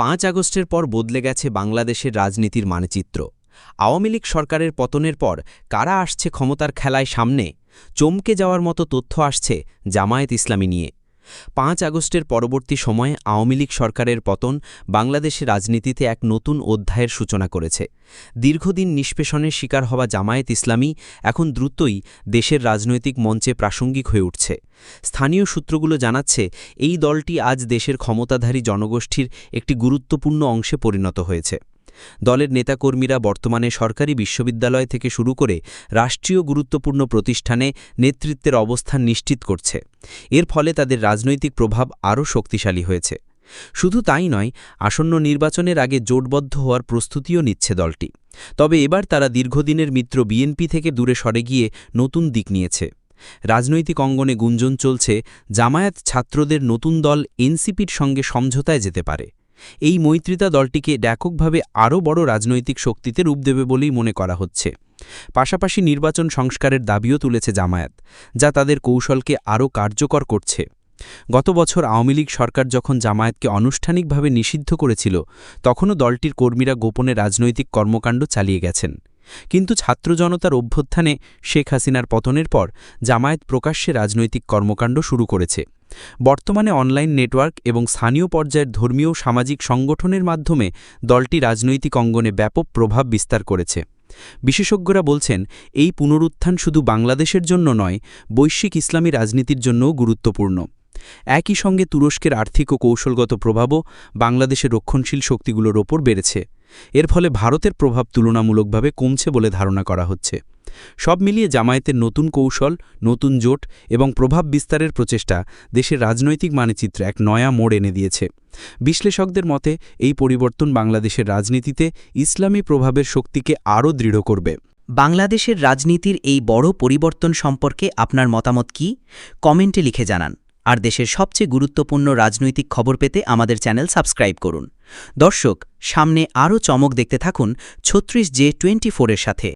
পাঁচ আগস্টের পর বদলে গেছে বাংলাদেশের রাজনীতির মানচিত্র। আওয়ামী লীগ সরকারের পতনের পর কারা আসছে ক্ষমতার খেলায় সামনে? চমকে যাওয়ার মতো তথ্য আসছে জামায়াত ইসলামী নিয়ে। পাঁচ আগস্টের পরবর্তী সময়ে আওয়ামী লীগ সরকারের পতন বাংলাদেশের রাজনীতিতে এক নতুন অধ্যায়ের সূচনা করেছে। দীর্ঘদিন নিষ্পেষণের শিকার হওয়া জামায়াত ইসলামী এখন দ্রুতই দেশের রাজনৈতিক মঞ্চে প্রাসঙ্গিক হয়ে উঠছে। স্থানীয় সূত্রগুলো জানাচ্ছে, এই দলটি আজ দেশের ক্ষমতাধারী জনগোষ্ঠীর একটি গুরুত্বপূর্ণ অংশে পরিণত হয়েছে। দলের নেতাকর্মীরা বর্তমানে সরকারি বিশ্ববিদ্যালয় থেকে শুরু করে রাষ্ট্রীয় গুরুত্বপূর্ণ প্রতিষ্ঠানে নেতৃত্বের অবস্থান নিশ্চিত করছে। এর ফলে তাদের রাজনৈতিক প্রভাব আরও শক্তিশালী হয়েছে। শুধু তাই নয়, আসন্ন নির্বাচনের আগে জোটবদ্ধ হওয়ার প্রস্তুতিও নিচ্ছে দলটি। তবে এবার তারা দীর্ঘদিনের মিত্র বিএনপি থেকে দূরে সরে গিয়ে নতুন দিক নিয়েছে। রাজনৈতিক অঙ্গনে গুঞ্জন চলছে, জামায়াত ছাত্রদের নতুন দল এনসিপির সঙ্গে সমঝোতায় যেতে পারে। এই মৈত্রিতা দলটিকে ব্যাপকভাবে আরও বড় রাজনৈতিক শক্তিতে রূপ দেবে বলেই মনে করা হচ্ছে। পাশাপাশি নির্বাচন সংস্কারের দাবিও তুলেছে জামায়াত, যা তাদের কৌশলকে আরও কার্যকর করছে। গত বছর আওয়ামী লীগ সরকার যখন জামায়াতকে আনুষ্ঠানিকভাবে নিষিদ্ধ করেছিল, তখনও দলটির কর্মীরা গোপনে রাজনৈতিক কর্মকাণ্ড চালিয়ে গেছেন। কিন্তু ছাত্র জনতার অভ্যুত্থানে শেখ হাসিনার পতনের পর জামায়াত প্রকাশ্যে রাজনৈতিক কর্মকাণ্ড শুরু করেছে। বর্তমানে অনলাইন নেটওয়ার্ক এবং স্থানীয় পর্যায়ের ধর্মীয় সামাজিক সংগঠনের মাধ্যমে দলটি রাজনৈতিক অঙ্গনে ব্যাপক প্রভাব বিস্তার করেছে। বিশেষজ্ঞরা বলছেন, এই পুনরুত্থান শুধু বাংলাদেশের জন্য নয়, বৈশ্বিক ইসলামী রাজনীতির জন্যও গুরুত্বপূর্ণ। একই সঙ্গে তুরস্কের আর্থিক ও কৌশলগত প্রভাবও বাংলাদেশের রক্ষণশীল শক্তিগুলোর ওপর বেড়েছে। এর ফলে ভারতের প্রভাব তুলনামূলকভাবে কমছে বলে ধারণা করা হচ্ছে। সব মিলিয়ে জামায়াতের নতুন কৌশল, নতুন জোট এবং প্রভাব বিস্তারের প্রচেষ্টা দেশের রাজনৈতিক মানচিত্রে এক নয়া মোড় এনে দিয়েছে। বিশ্লেষকদের মতে, এই পরিবর্তন বাংলাদেশের রাজনীতিতে ইসলামী প্রভাবের শক্তিকে আরও দৃঢ় করবে। বাংলাদেশের রাজনীতির এই বড় পরিবর্তন সম্পর্কে আপনার মতামত কি? কমেন্টে লিখে জানান। আর দেশের সবচেয়ে গুরুত্বপূর্ণ রাজনৈতিক খবর পেতে আমাদের চ্যানেল সাবস্ক্রাইব করুন। দর্শক, সামনে আরও চমক দেখতে থাকুন ছত্রিশ জে টোয়েন্টি ফোরের সাথে।